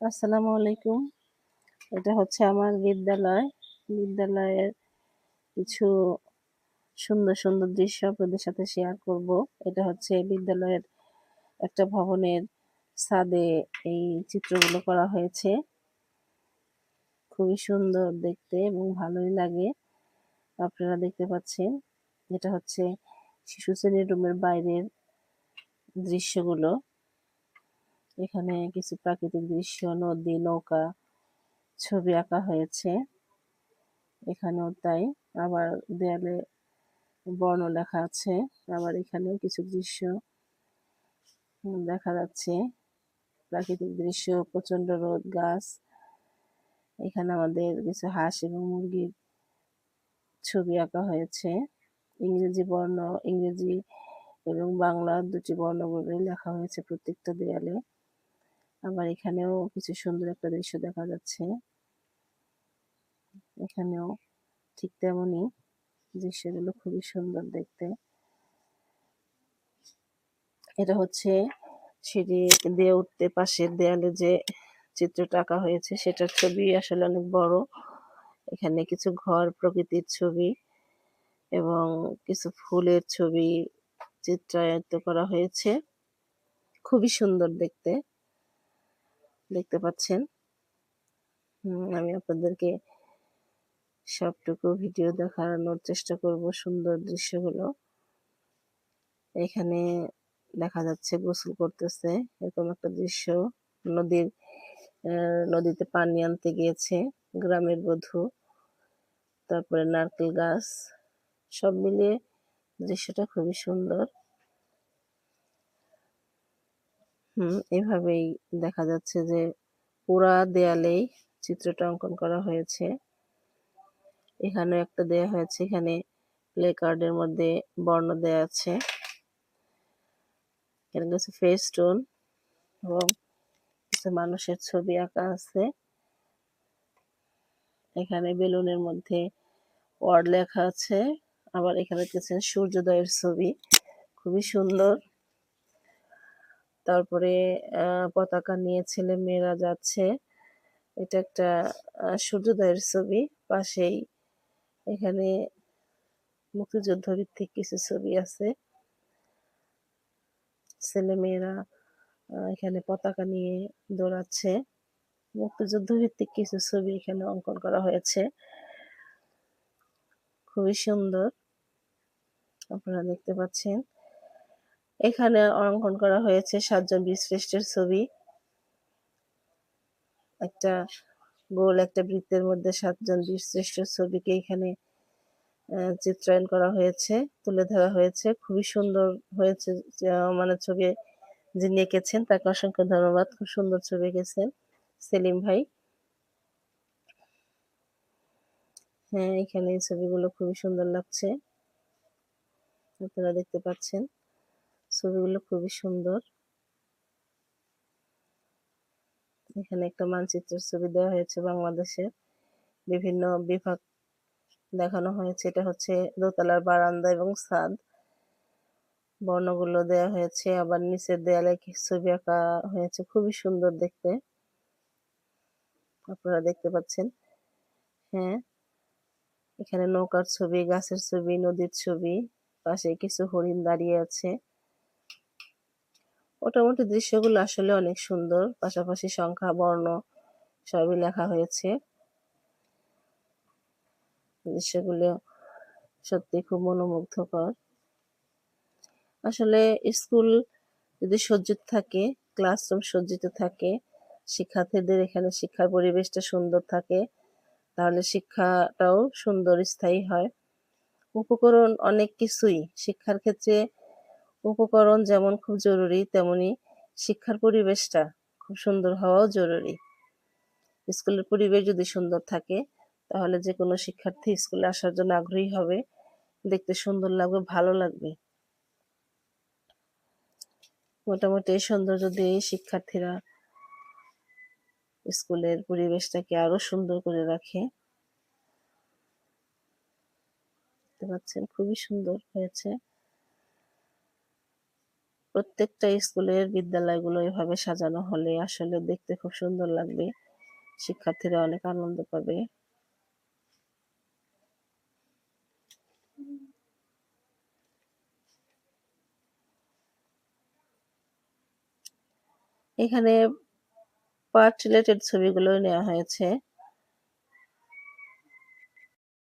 আসসালামু আলাইকুম। এটা হচ্ছে আমার বিদ্যালয়। বিদ্যালয়ের কিছু সুন্দর সুন্দর দৃশ্য আপনাদের সাথে শেয়ার করব। এটা হচ্ছে বিদ্যালয়ের একটা ভবনের ছাদে এই চিত্রগুলো করা হয়েছে। খুবই সুন্দর দেখতে এবং ভালোই লাগে। আপনারা দেখতে পাচ্ছেন, এটা হচ্ছে শিশু শ্রেণির রুমের বাইরের দৃশ্যগুলো। এখানে কিছু প্রাকৃতিক দৃশ্য, নদী, নৌকা, ছবি আঁকা হয়েছে। এখানেও তাই। আবার দেয়ালে বর্ণ লেখা আছে। আবার এখানেও কিছু দৃশ্য দেখা যাচ্ছে। প্রাকৃতিক দৃশ্য প্রচণ্ড রোদ, গাছ। এখানে আমাদের কিছু হাঁস এবং মুরগির ছবি আঁকা হয়েছে। ইংরেজি বর্ণ, ইংরেজি এবং বাংলা দুটি বর্ণ বলে লেখা হয়েছে প্রত্যেকটা দেয়ালে। আবার এখানেও কিছু সুন্দর একটা দৃশ্য দেখা যাচ্ছে। এখানেও ঠিক তেমনই দৃশ্যগুলো খুবই সুন্দর দেখতে। এটা হচ্ছে সিঁড়ি দিয়ে উঠতে পাশের দেয়ালে যে চিত্রটা আঁকা হয়েছে, সেটার ছবি আসলে অনেক বড়। এখানে কিছু ঘর, প্রকৃতির ছবি এবং কিছু ফুলের ছবি চিত্রায়িত করা হয়েছে। খুবই সুন্দর দেখতে। দেখতে পাচ্ছেন। আমি আপনাদেরকে সবটুকু ভিডিও দেখানোর চেষ্টা করব সুন্দর দৃশ্যগুলো। এখানে দেখা যাচ্ছে গোসল করতেছে, এরকম একটা দৃশ্য। নদীর নদীতে পানি আনতে গিয়েছে গ্রামের বধূ। তারপরে নারকেল গাছ, সব মিলিয়ে দৃশ্যটা খুবই সুন্দর। হুম, এভাবেই দেখা যাচ্ছে যে পুরা দেয়ালেই চিত্রটা অঙ্কন করা হয়েছে। এখানে একটা দেয়া হয়েছে, এখানে প্লে কার্ডের মধ্যে বর্ণ দেয়া আছে। এখানে কিছু ফেস্টুন এবং কিছু মানুষের ছবি আঁকা আছে। এখানে বেলুনের মধ্যে ওয়ার্ড লেখা আছে। আবার এখানে দেখছেন সূর্যোদয়ের ছবি। খুবই সুন্দর। তারপরে পতাকা নিয়ে ছেলে মেয়েরা যাচ্ছে। এটা একটা সূর্যোদয়ের ছবি। পাশেই এখানে মুক্তিযুদ্ধ ভিত্তিক কিছু ছবি আছে। ছেলে মেয়েরা এখানে পতাকা নিয়ে দৌড়াচ্ছে। মুক্তিযুদ্ধ ভিত্তিক কিছু ছবি এখানে অঙ্কন করা হয়েছে। খুবই সুন্দর। আপনারা দেখতে পাচ্ছেন। এখানে অঙ্কন করা হয়েছে সাতজন বীরশ্রেষ্ঠের ছবি। একটা গোল, একটা বৃত্তের মধ্যে সাতজন বীরশ্রেষ্ঠের ছবিকে এখানে চিত্রায়ন করা হয়েছে, তুলে ধরা হয়েছে। খুবই সুন্দর হয়েছে মানে ছবি যিনি এঁকেছেন, তাকে অসংখ্য ধন্যবাদ। খুব সুন্দর ছবি এঁকেছেন সেলিম ভাই। হ্যাঁ এখানে ছবিগুলো খুবই সুন্দর লাগছে। আপনারা দেখতে পাচ্ছেন। ছবিগুলো খুবই সুন্দর। এখানে একটা মানচিত্রের ছবি দেওয়া হয়েছে বাংলাদেশের। বিভিন্ন বিভাগ দেখানো হয়েছে। এটা হচ্ছে দোতলার বারান্দা এবং ছাদ। বর্ণগুলো দেওয়া হয়েছে। আবার নিচের দেয়ালে ছবি আঁকা হয়েছে। খুবই সুন্দর দেখতে। আপনারা দেখতে পাচ্ছেন। হ্যাঁ। এখানে নৌকার ছবি, গাছের ছবি, নদীর ছবি, পাশে কিছু হরিণ দাঁড়িয়ে আছে। মোটামুটি দৃশ্যগুলো আসলে অনেক সুন্দর। পাশাপাশি সংখ্যা, বর্ণ সবই লেখা হয়েছে। দৃশ্যগুলো সত্যি খুব মনোমুগ্ধকর। আসলে স্কুল যদি সজ্জিত থাকে, ক্লাসরুম সজ্জিত থাকে, শিক্ষার্থীদের এখানে শিক্ষার পরিবেশটা সুন্দর থাকে, তাহলে শিক্ষাটাও সুন্দর, স্থায়ী হয়। উপকরণ অনেক কিছুই শিক্ষার ক্ষেত্রে উপকরণ যেমন খুব জরুরি, তেমনি শিক্ষার পরিবেশটা খুব সুন্দর হওয়াও জরুরি। স্কুলের পরিবেশ যদি সুন্দর থাকে, তাহলে যে কোনো শিক্ষার্থী স্কুলে আসার জন্য আগ্রহী হবে। দেখতে সুন্দর লাগবে, ভালো লাগবে। মোটামুটি এই সৌন্দর্য দিয়ে শিক্ষার্থীরা স্কুলের পরিবেশটাকে আরও সুন্দর করে রাখে। দেখতে পাচ্ছেন, খুবই সুন্দর হয়েছে। প্রত্যেকটা স্কুলের বিদ্যালয়গুলো এভাবে সাজানো হলে আসলে দেখতে খুব সুন্দর লাগবে। শিক্ষার্থীরা অনেক আনন্দ পাবে। এখানে পার্ট রিলেটেড ছবিগুলো নেওয়া হয়েছে।